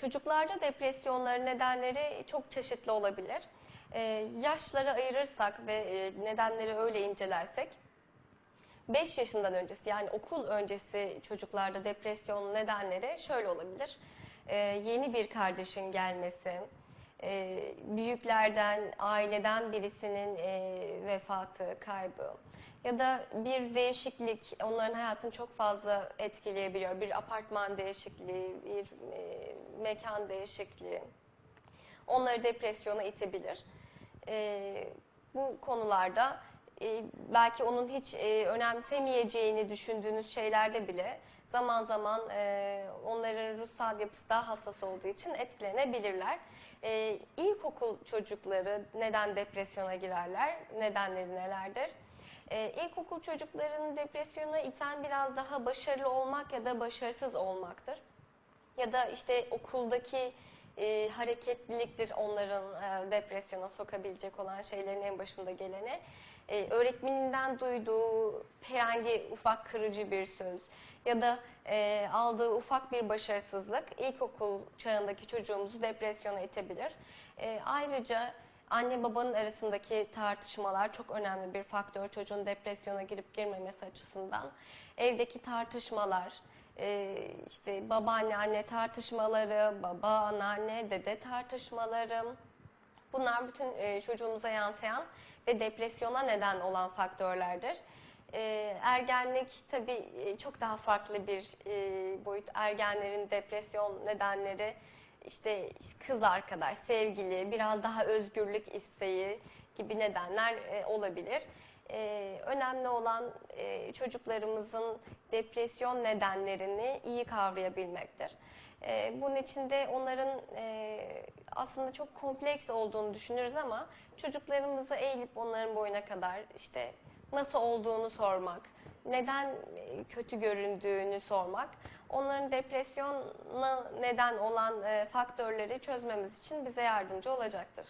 Çocuklarda depresyonların nedenleri çok çeşitli olabilir. Ee, yaşlara ayırırsak ve e, nedenleri öyle incelersek 5 yaşından öncesi yani okul öncesi çocuklarda depresyon nedenleri şöyle olabilir. Ee, yeni bir kardeşin gelmesi, e, büyüklerden, aileden birisinin e, vefatı, kaybı ya da bir değişiklik onların hayatını çok fazla etkileyebiliyor. Bir apartman değişikliği, bir e, mekan değişikliği onları depresyona itebilir. E, bu konularda e, belki onun hiç e, önemsemeyeceğini düşündüğünüz şeylerde bile zaman zaman e, onların ruhsal yapısı daha hassas olduğu için etkilenebilirler. E, ilkokul çocukları neden depresyona girerler? Nedenleri nelerdir? E, ilkokul çocukların depresyona iten biraz daha başarılı olmak ya da başarısız olmaktır ya da işte okuldaki e, hareketliliktir onların e, depresyona sokabilecek olan şeylerin en başında geleni. E, öğretmeninden duyduğu herhangi ufak kırıcı bir söz ya da e, aldığı ufak bir başarısızlık ilkokul çağındaki çocuğumuzu depresyona itebilir. E, ayrıca anne babanın arasındaki tartışmalar çok önemli bir faktör çocuğun depresyona girip girmemesi açısından. Evdeki tartışmalar, e, işte babaanne anne tartışmaları, baba anneanne dede tartışmaları bunlar bütün e, çocuğumuza yansıyan ve depresyona neden olan faktörlerdir. E, ergenlik tabii e, çok daha farklı bir e, boyut. Ergenlerin depresyon nedenleri işte kız arkadaş, sevgili, biraz daha özgürlük isteği gibi nedenler e, olabilir. E, önemli olan e, çocuklarımızın depresyon nedenlerini iyi kavrayabilmektir. E, bunun için de onların e, aslında çok kompleks olduğunu düşünürüz ama çocuklarımızı eğilip onların boyuna kadar işte nasıl olduğunu sormak, neden e, kötü göründüğünü sormak, onların depresyona neden olan e, faktörleri çözmemiz için bize yardımcı olacaktır.